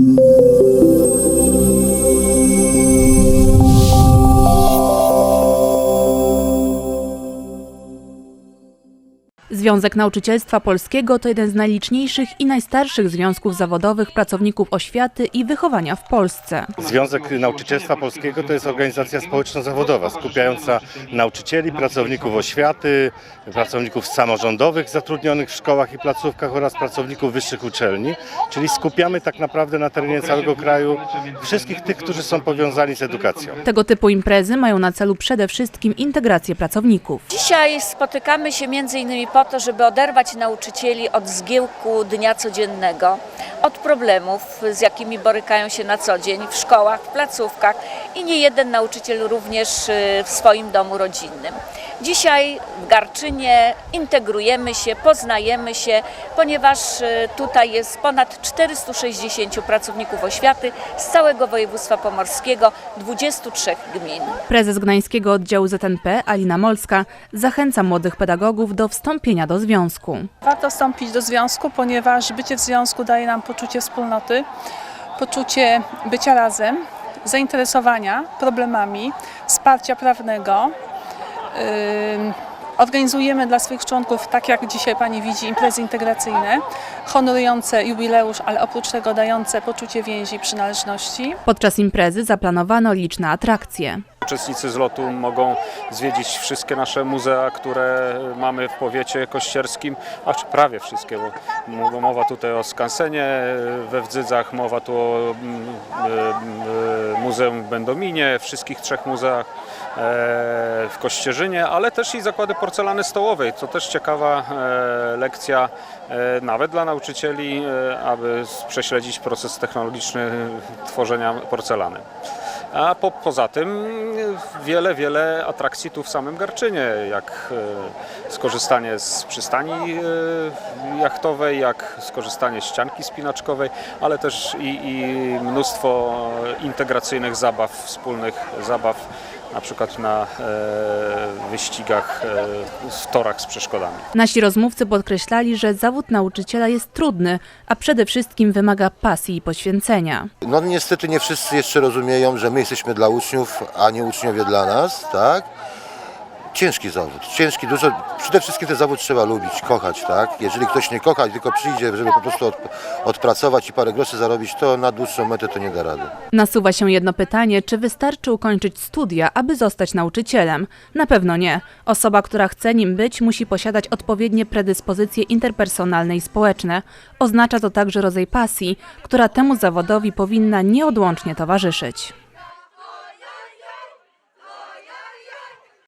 Thank you. Związek Nauczycielstwa Polskiego to jeden z najliczniejszych i najstarszych związków zawodowych pracowników oświaty i wychowania w Polsce. Związek Nauczycielstwa Polskiego to jest organizacja społeczno-zawodowa skupiająca nauczycieli, pracowników oświaty, pracowników samorządowych zatrudnionych w szkołach i placówkach oraz pracowników wyższych uczelni, czyli skupiamy tak naprawdę na terenie całego kraju wszystkich tych, którzy są powiązani z edukacją. Tego typu imprezy mają na celu przede wszystkim integrację pracowników. Dzisiaj spotykamy się między innymi po to, żeby oderwać nauczycieli od zgiełku dnia codziennego, od problemów, z jakimi borykają się na co dzień w szkołach, w placówkach i nie jeden nauczyciel również y, w swoim domu rodzinnym. Dzisiaj w Garczynie integrujemy się, poznajemy się, ponieważ y, tutaj jest ponad 460 pracowników oświaty z całego województwa pomorskiego, 23 gmin. Prezes Gdańskiego Oddziału ZNP Alina Molska zachęca młodych pedagogów do wstąpienia do związku. Warto wstąpić do związku, ponieważ bycie w związku daje nam poczucie wspólnoty, poczucie bycia razem, zainteresowania problemami, wsparcia prawnego. Organizujemy dla swoich członków, tak jak dzisiaj Pani widzi, imprezy integracyjne, honorujące jubileusz, ale oprócz tego dające poczucie więzi i przynależności. Podczas imprezy zaplanowano liczne atrakcje. Uczestnicy zlotu mogą zwiedzić wszystkie nasze muzea, które mamy w powiecie kościerskim, a prawie wszystkie, bo mo- mowa tutaj o skansenie we Wdzydzach, mowa tu o mm, e, e, Muzeum w Będominie, wszystkich trzech muzeach e, w Kościerzynie, ale też i zakłady porcelany stołowej. To też ciekawa e, lekcja e, nawet dla nauczycieli, aby prześledzić proces technologiczny tworzenia porcelany. A po, poza tym wiele, wiele atrakcji tu w samym Garczynie, jak e, skorzystanie z przystani e, jachtowej, jak skorzystanie z ścianki spinaczkowej, ale też i, i mnóstwo integracyjnych zabaw, wspólnych zabaw, na przykład na e, wyścigach e, w torach z przeszkodami. Nasi rozmówcy podkreślali, że zawód nauczyciela jest trudny, a przede wszystkim wymaga pasji i poświęcenia. No niestety nie wszyscy jeszcze rozumieją, że my jesteśmy dla uczniów, a nie uczniowie dla nas, tak? Ciężki zawód, ciężki, dużo, przede wszystkim ten zawód trzeba lubić, kochać, tak? Jeżeli ktoś nie kocha, tylko przyjdzie, żeby po prostu od, odpracować i parę groszy zarobić, to na dłuższą metę to nie da rady. Nasuwa się jedno pytanie, czy wystarczy ukończyć studia, aby zostać nauczycielem? Na pewno nie. Osoba, która chce nim być, musi posiadać odpowiednie predyspozycje interpersonalne i społeczne. Oznacza to także rodzaj pasji, która temu zawodowi powinna nieodłącznie towarzyszyć.